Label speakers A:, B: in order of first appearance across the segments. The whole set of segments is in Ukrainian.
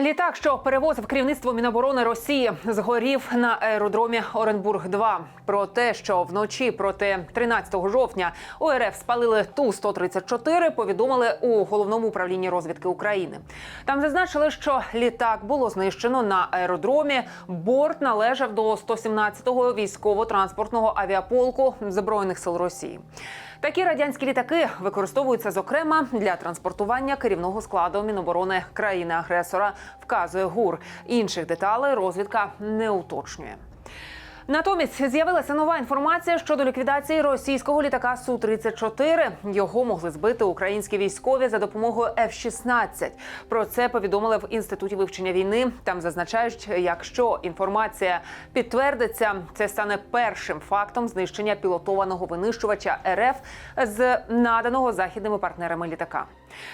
A: Літак, що перевозив керівництво Міноборони Росії, згорів на аеродромі Оренбург 2 Про те, що вночі проти 13 жовтня у РФ спалили ту 134 повідомили у головному управлінні розвідки України. Там зазначили, що літак було знищено на аеродромі. Борт належав до 117-го військово-транспортного авіаполку збройних сил Росії. Такі радянські літаки використовуються зокрема для транспортування керівного складу Міноборони країни-агресора, вказує ГУР. Інших деталей розвідка не уточнює. Натомість з'явилася нова інформація щодо ліквідації російського літака су 34 Його могли збити українські військові за допомогою F-16. Про це повідомили в інституті вивчення війни. Там зазначають, якщо інформація підтвердиться, це стане першим фактом знищення пілотованого винищувача РФ з наданого західними партнерами літака.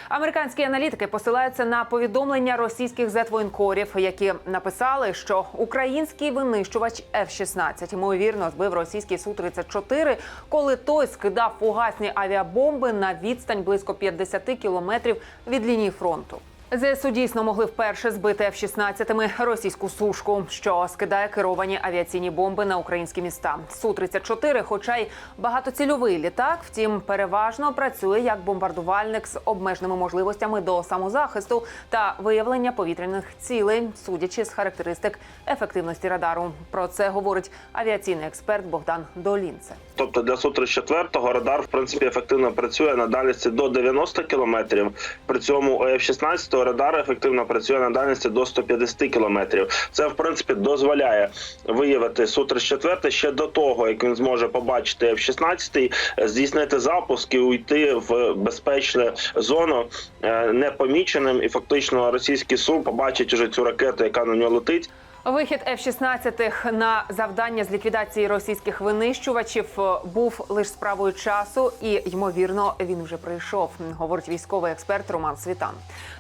A: Американські аналітики посилаються на повідомлення російських зетвоєнкорів, які написали, що український винищувач F-16 ймовірно збив російський су 34 коли той скидав фугасні авіабомби на відстань близько 50 кілометрів від лінії фронту. ЗСУ дійсно могли вперше збити F-16 російську сушку, що скидає керовані авіаційні бомби на українські міста. су 34 хоча й багатоцільовий літак, втім переважно працює як бомбардувальник з обмеженими можливостями до самозахисту та виявлення повітряних цілей, судячи з характеристик ефективності радару. Про це говорить авіаційний експерт Богдан Долінце.
B: Тобто для Су-34 радар в принципі ефективно працює на дальності до 90 кілометрів. При цьому у F-16 радар ефективно працює на дальності до 150 кілометрів. Це в принципі дозволяє виявити Су-34 ще до того, як він зможе побачити F-16, здійснити запуск і уйти в безпечну зону е, непоміченим. І фактично російський су побачить уже цю ракету, яка на нього летить.
A: Вихід F-16 на завдання з ліквідації російських винищувачів е, був лише справою часу, і ймовірно він вже прийшов. Говорить військовий експерт Роман Світан.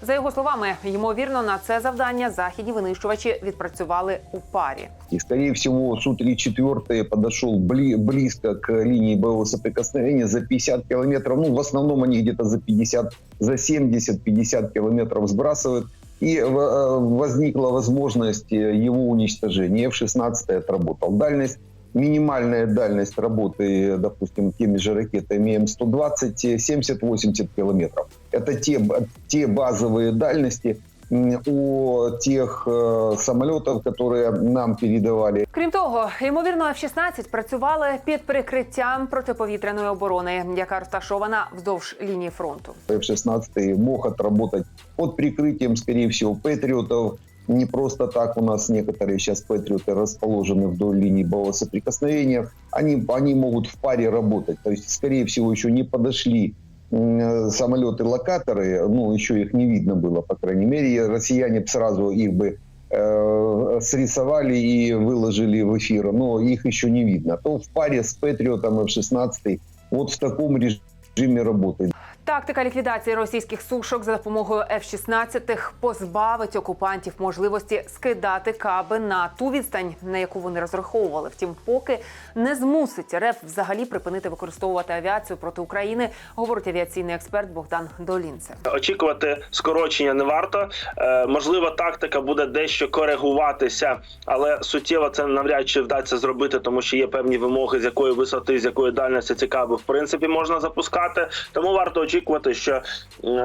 A: За його словами, ймовірно, на це завдання західні винищувачі відпрацювали у парі.
C: И, скорее всего, Су-34 подошел бли- близко к линии боевого соприкосновения за 50 километров. Ну, в основном они где-то за 50, за 70-50 километров сбрасывают. И э, возникла возможность э, его уничтожения. F-16 отработал. Дальность, минимальная дальность работы, допустим, теми же ракетами М-120, 70-80 километров. Это те, те базовые дальности, м, у тех э, самолетов, которые нам передавали.
A: Крім того, ймовірно, F-16 працювали під прикриттям протиповітряної оборони, яка розташована вздовж лінії фронту.
C: F-16 мог отработать под прикрытием, скорее всего, патриотов. Не просто так у нас некоторые сейчас патриоты расположены вдоль линии боевого соприкосновения. Они, они могут в паре работать. То есть, скорее всего, еще не подошли м, самолеты-локаторы, ну, еще их не видно было, по крайней мере. И Россияне б сразу их бы э, срисовали и выложили в эфир, но их еще не видно. То в паре с Патриотом F-16 вот в таком режиме работает.
A: Тактика ліквідації російських сушок за допомогою F-16 позбавить окупантів можливості скидати каби на ту відстань, на яку вони розраховували. Втім, поки не змусить РФ взагалі припинити використовувати авіацію проти України, говорить авіаційний експерт Богдан Долінце.
B: Очікувати скорочення не варто. Е, можливо, тактика буде дещо коригуватися, але суттєво це навряд чи вдасться зробити, тому що є певні вимоги, з якої висоти, з якої дальності ці каби в принципі можна запускати. Тому варто очікувати, що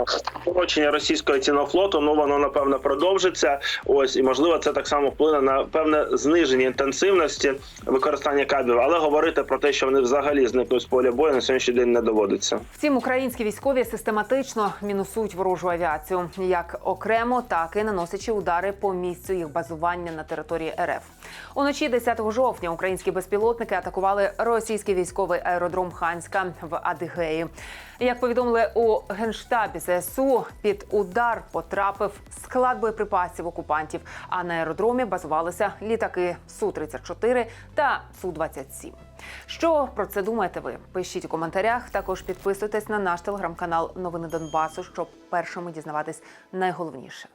B: скорочення російського цінного флоту ну воно напевно продовжиться. Ось і можливо, це так само вплине на певне зниження інтенсивності використання кабів, але говорити про те, що вони взагалі зникнуть з поля бою на сьогоднішній день не доводиться.
A: Втім, українські військові систематично мінусують ворожу авіацію, як окремо, так і наносячи удари по місцю їх базування на території РФ. Уночі 10 жовтня українські безпілотники атакували російський військовий аеродром Ханська в Адигеї. Як повідомили у генштабі ЗСУ, під удар потрапив склад боєприпасів окупантів. А на аеродромі базувалися літаки су 34 та су 27 Що про це думаєте ви? Пишіть у коментарях. Також підписуйтесь на наш телеграм-канал Новини Донбасу, щоб першими дізнаватись найголовніше.